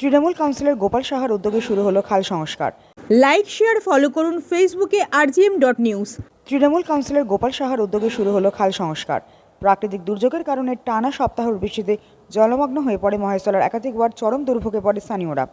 Trinamool councillor Gopal সাহার উদ্যোগে শুরু হলো খাল সংস্কার। লাইক শেয়ার ফলো করুন ফেসবুকে RGM dot news Trinamool councillor Gopal সাহার উদ্যোগে শুরু হলো খাল সংস্কার। প্রাকৃতিক দুর্যোগের কারণে টানা সপ্তাহের বৃষ্টিতে জলমগ্ন হয়ে পড়ে মহেশতলার একাধিক ওয়ার্ড চরম দুর্ভোগে পড়ে স্থানীয়রা।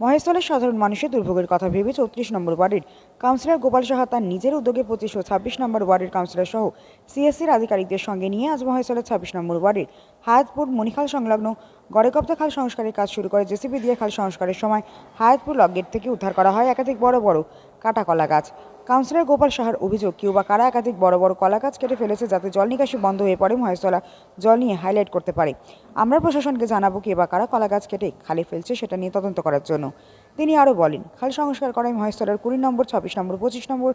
মহেশতলার সাধারণ মানুষের দুর্ভোগের কথা ভেবে চৌত্রিশ নম্বর ওয়ার্ডের কাউন্সিলর গোপাল সাহা তার নিজের উদ্যোগে পঁচিশ ও ছাব্বিশ নম্বর ওয়ার্ডের কাউন্সিলর সহ সিএসসির আধিকারিকদের সঙ্গে নিয়ে আজ মহেশতলার ছাব্বিশ নম্বর ওয়ার্ডের হায়াতপুর মণিখাল সংলগ্ন গড়েকপ্তা খাল সংস্কারের কাজ শুরু করে জেসিবি দিয়ে খাল সংস্কারের সময় হায়াতপুর লগগেট থেকে উদ্ধার করা হয় একাধিক বড় বড় কাটা কলা গাছ। কাউন্সিলর গোপাল সাহার অভিযোগ কেউ বা কারা একাধিক বড় বড় কলা গাছ কেটে ফেলেছে যাতে জল নিকাশি বন্ধ হয়ে পড়ে মহেশতলা, জল নিয়ে হাইলাইট করতে পারে। আমরা প্রশাসনকে জানাব কে বা কারা কলা গাছ কেটে খালি ফেলছে সেটা নিয়ে তদন্ত করার জন্য। তিনি আরও বলেন, খাল সংস্কার করায় মহেশতলার কুড়ি নম্বর, ছাব্বিশ নম্বর, পঁচিশ নম্বর,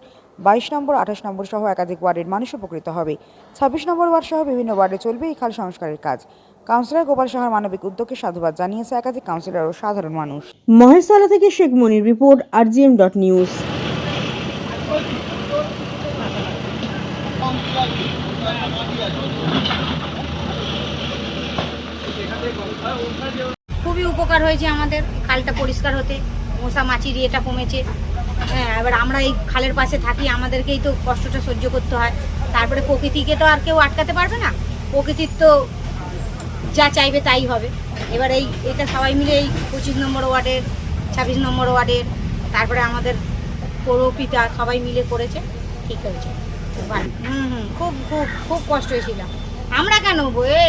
বাইশ নম্বর, আঠাশ নম্বর সহ একাধিক ওয়ার্ডের মানুষ উপকৃত হবে। ছাব্বিশ নম্বর ওয়ার্ড সহ বিভিন্ন ওয়ার্ডে চলবে এই খাল সংস্কারের কাজ। কাউন্সিলর গোপাল সাহার মানবিক উদ্যোগকে সাধুবাদ জানিয়েছে একাধিক কাউন্সিলর ও সাধারণ মানুষ। মহেশতলা থেকে Sheikh Monir report RGM dot news. খুবই উপকার হয়েছে আমাদের খালটা পরিষ্কার হতে মশা মাছির ইয়েটা কমেছে। হ্যাঁ এবার আমরা এই খালের পাশে থাকি আমাদেরকেই তো কষ্টটা সহ্য করতে হয়। তারপরে প্রকৃতিকে তো আর কেউ আটকাতে পারবে না। প্রকৃতির তো যা চাইবে তাই হবে। এবার এই এটা সবাই মিলে এই পঁচিশ নম্বর ওয়ার্ডের ছাব্বিশ নম্বর ওয়ার্ডের তারপরে আমাদের পৌরপিতা সবাই মিলে করেছে ঠিক হয়েছে। খুব হুম হুম খুব খুব খুব কষ্ট হয়েছিল। আমরা কেন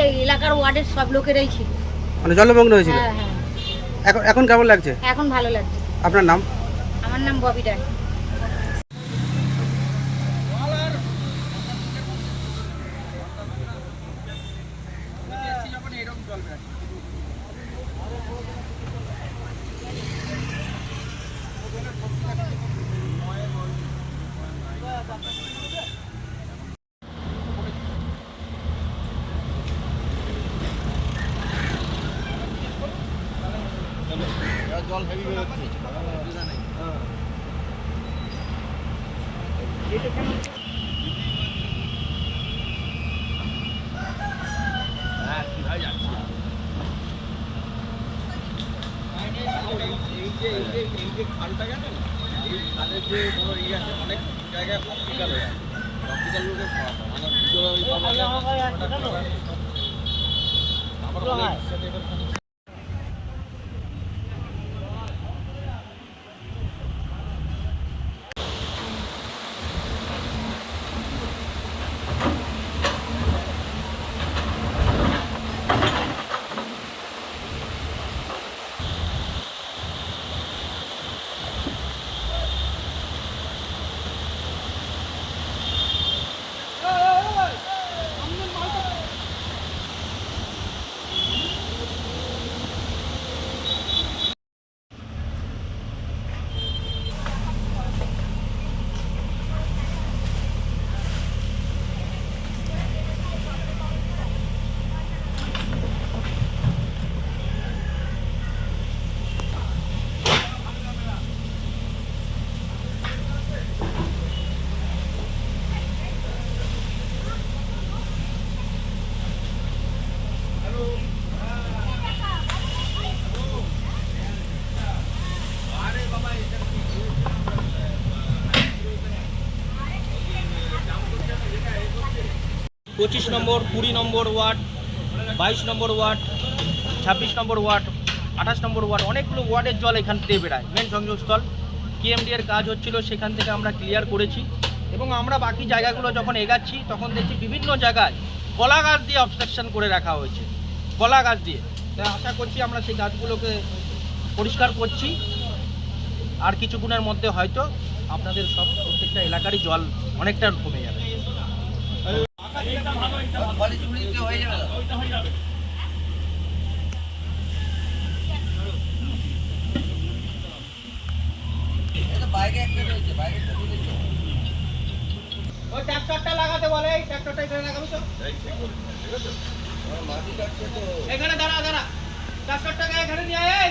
এই এলাকার ওয়ার্ডের সব লোকেরাই ছিল। মানে জলমগ্ন হয়েছিল? হ্যাঁ হ্যাঁ। এখন এখন কেমন লাগছে? এখন ভালো লাগছে। আপনার নাম? আমার নাম ববি রায়। জল হেভি বেরোচ্ছে এই যে খালটা গেলেন এই খালের যে ধরো ইয়ে আছে অনেক জায়গায় হসপিটাল হয়ে আছে হসপিটাল লোকের মানে ভিতরে ওই আমার পঁচিশ নম্বর, কুড়ি নম্বর ওয়ার্ড, বাইশ নম্বর ওয়ার্ড, ছাব্বিশ নম্বর ওয়ার্ড, আঠাশ নম্বর ওয়ার্ড, অনেকগুলো ওয়ার্ডের জল এখান থেকে বেড়ায় মেন সংযোগস্থল। কেএমডি এর কাজ হচ্ছিল সেখান থেকে আমরা ক্লিয়ার করেছি এবং আমরা বাকি জায়গাগুলো যখন এগাচ্ছি, তখন দেখছি বিভিন্ন জায়গায় কলা গাছ দিয়ে অবস্ট্রাকশন করে রাখা হয়েছে, কলা গাছ দিয়ে। তাই আশা করছি আমরা সেই গাছগুলোকে পরিষ্কার করছি। আর কিছুক্ষণের মধ্যে হয়তো আপনাদের সব প্রত্যেকটা এলাকারই জল অনেকটা কমে যাবে। ওই ট্রাক্টরটা লাগাতে বলে এই ট্রাক্টরটা এখানে লাগাবি তো। এখানে দাঁড়া দাঁড়া। ট্রাক্টরটাকে এখানে নিয়ে আয়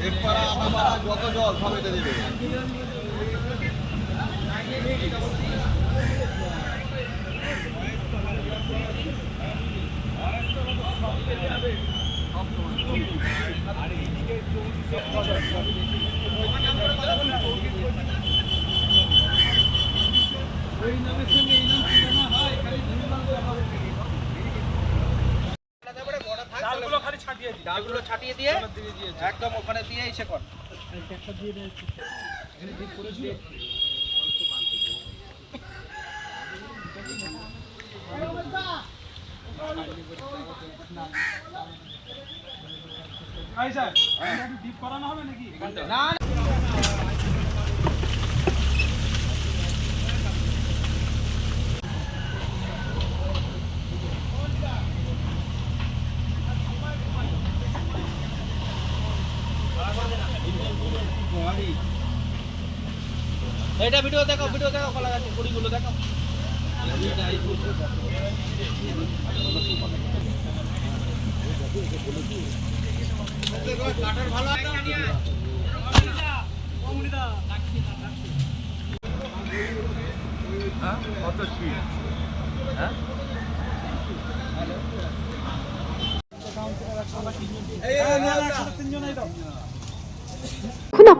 একপাড়া আটাপাড়া যত জল সব এটা দেবে ওই নামের সঙ্গে ডালগুলো ছাটিয়ে দিয়ে একদম ওখানে দিয়ে এসে কর। না এটা ভিডিও দেখো ভিডিও দেখো কলা গাছের কুড়িগুলো দেখো। এখন